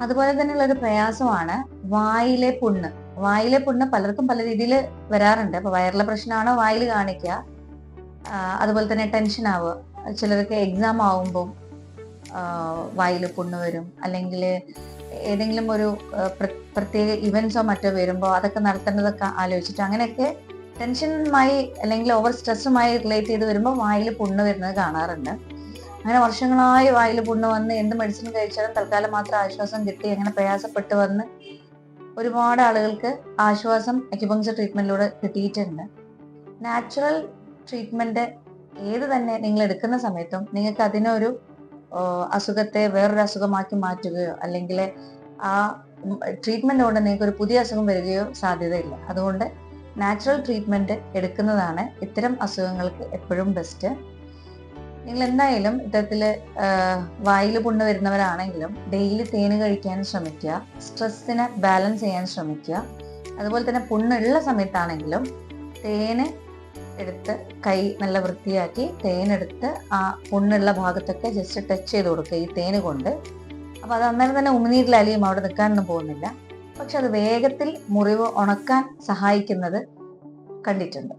അതുപോലെ തന്നെയുള്ള ഒരു പ്രയാസമാണ് വായിലെ പുണ്ണ്. വായിലെ പുണ്ണ് പലർക്കും പല രീതിയിൽ വരാറുണ്ട്. അപ്പൊ വയറിലെ പ്രശ്നമാണോ വായിൽ കാണിക്കുക. അതുപോലെ തന്നെ ടെൻഷൻ ആവുക. ചിലർക്ക് എക്സാം ആവുമ്പോൾ വായിൽ പുണ്ണ് വരും. അല്ലെങ്കിൽ ഏതെങ്കിലും ഒരു പ്രത്യേക ഇവന്റ്സോ മറ്റോ വരുമ്പോൾ അതൊക്കെ നടത്തേണ്ടതൊക്കെ ആലോചിച്ചിട്ട് അങ്ങനെയൊക്കെ ടെൻഷനുമായി അല്ലെങ്കിൽ ഓവർ സ്ട്രെസ്സുമായി റിലേറ്റ് ചെയ്ത് വരുമ്പോൾ വായിൽ പുണ്ണ് വരുന്നത് കാണാറുണ്ട്. അങ്ങനെ വർഷങ്ങളായി വായിൽ പുണ്ണ് വന്ന് എന്ത് മെഡിസിൻ കഴിച്ചാലും തൽക്കാലം മാത്രം ആശ്വാസം കിട്ടി. അങ്ങനെ പ്രയാസപ്പെട്ട് വന്ന് ഒരുപാട് ആളുകൾക്ക് ആശ്വാസം അക്യുപങ്ചർ ട്രീറ്റ്മെന്റിലൂടെ കിട്ടിയിട്ടുണ്ട്. നാച്ചുറൽ ട്രീറ്റ്മെന്റ് ഏത് തന്നെ നിങ്ങൾ എടുക്കുന്ന സമയത്തും നിങ്ങൾക്ക് അതിനൊരു അസുഖത്തെ വേറൊരു അസുഖമാക്കി മാറ്റുകയോ അല്ലെങ്കിൽ ആ ട്രീറ്റ്മെന്റ് കൊണ്ട് നിങ്ങൾക്ക് ഒരു പുതിയ അസുഖം വരികയോ സാധ്യതയില്ല. അതുകൊണ്ട് നാച്ചുറൽ ട്രീറ്റ്മെന്റ് എടുക്കുന്നതാണ് ഇത്തരം അസുഖങ്ങൾക്ക് എപ്പോഴും ബെസ്റ്റ് നിങ്ങൾ എന്തായാലും ഇത്തരത്തിൽ വായിൽ പുണ്ണ് വരുന്നവരാണെങ്കിലും ഡെയിലി തേന് കഴിക്കാൻ ശ്രമിക്കുക സ്ട്രെസ്സിനെ ബാലൻസ് ചെയ്യാൻ ശ്രമിക്കുക അതുപോലെ തന്നെ പുണ്ണുള്ള സമയത്താണെങ്കിലും തേന് എടുത്ത് കൈ നല്ല വൃത്തിയാക്കി തേനെടുത്ത് ആ പുണ്ണുള്ള ഭാഗത്തൊക്കെ ജസ്റ്റ് ടച്ച് ചെയ്ത് കൊടുക്കുക ഈ തേന് കൊണ്ട്. അപ്പോൾ അത് അന്നേരം തന്നെ ഉമിനീരിൽ അലിയും അവിടെ നിൽക്കാനൊന്നും പോകുന്നില്ല. പക്ഷെ അത് വേഗത്തിൽ മുറിവ് ഉണക്കാൻ സഹായിക്കുന്നത് കണ്ടിട്ടുണ്ട്.